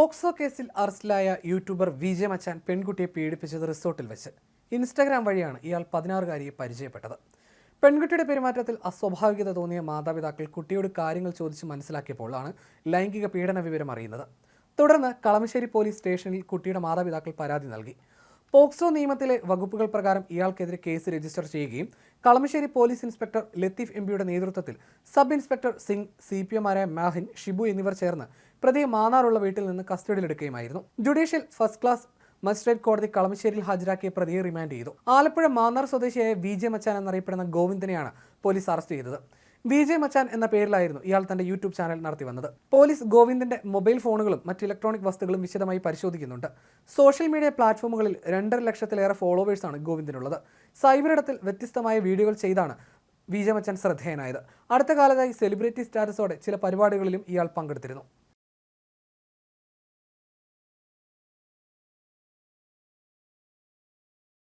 POCSO കേസിൽ അറസ്റ്റിലായ YouTuber V J മച്ചാൻ പെൺകുട്ടിയെ പീഡിപ്പിച്ചത് റിസോർട്ടിൽ വെച്ച്. ഇൻസ്റ്റാഗ്രാം വഴിയാണ് ഇയാൾ പതിനാറുകാരിയെ പരിചയപ്പെട്ടത്. പെൺകുട്ടിയുടെ പെരുമാറ്റത്തിൽ അസ്വാഭാവികത തോന്നിയ മാതാപിതാക്കൾ കുട്ടിയോട് കാര്യങ്ങൾ ചോദിച്ച് മനസ്സിലാക്കിയപ്പോഴാണ് ലൈംഗിക പീഡന വിവരം അറിയുന്നത്. തുടർന്ന് കളമശ്ശേരി പോലീസ് സ്റ്റേഷനിൽ കുട്ടിയുടെ മാതാപിതാക്കൾ പരാതി നൽകി. പോക്സോ നിയമത്തിലെ വകുപ്പുകൾ പ്രകാരം ഇയാൾക്കെതിരെ കേസ് രജിസ്റ്റർ ചെയ്യുകയും കളമശ്ശേരി പോലീസ് ഇൻസ്പെക്ടർ ലത്തീഫ് എംപിയുടെ നേതൃത്വത്തിൽ sub inspector Singh C P എമാരായ Mahin Shibu എന്നിവർ ചേർന്ന് പ്രതിയെ മാന്നാറുള്ള വീട്ടിൽ നിന്ന് കസ്റ്റഡിയിലെടുക്കുകയുമായിരുന്നു. ജുഡീഷ്യൽ ഫസ്റ്റ് ക്ലാസ് മജിസ്ട്രേറ്റ് കോടതി കളമശ്ശേരിയിൽ ഹാജരാക്കിയ പ്രതിയെ റിമാൻഡ് ചെയ്തു. ആലപ്പുഴ മാന്നാർ സ്വദേശിയായ വി ജെ മച്ചാൻ എന്നറിയപ്പെടുന്ന ഗോവിന്ദനെയാണ് പോലീസ് അറസ്റ്റ് ചെയ്തത്. വി ജെ മച്ചാൻ എന്ന പേരിലായിരുന്നു ഇയാൾ തന്റെ യൂട്യൂബ് ചാനൽ നടത്തി വന്നത്. പോലീസ് ഗോവിന്ദിന്റെ മൊബൈൽ ഫോണുകളും മറ്റ് ഇലക്ട്രോണിക് വസ്തുക്കളും വിശദമായി പരിശോധിക്കുന്നുണ്ട്. സോഷ്യൽ മീഡിയ പ്ലാറ്റ്ഫോമുകളിൽ രണ്ടര ലക്ഷത്തിലേറെ ഫോളോവേഴ്സാണ് ഗോവിന്ദിനുള്ളത്. സൈബർ ഇടത്തിൽ വ്യത്യസ്തമായ വീഡിയോകൾ ചെയ്താണ് വി ജെ മച്ചാൻ ശ്രദ്ധേയനായത്. അടുത്ത കാലത്തായി സെലിബ്രിറ്റി സ്റ്റാറ്റസോടെ ചില പരിപാടികളിലും ഇയാൾ പങ്കെടുത്തിരുന്നു.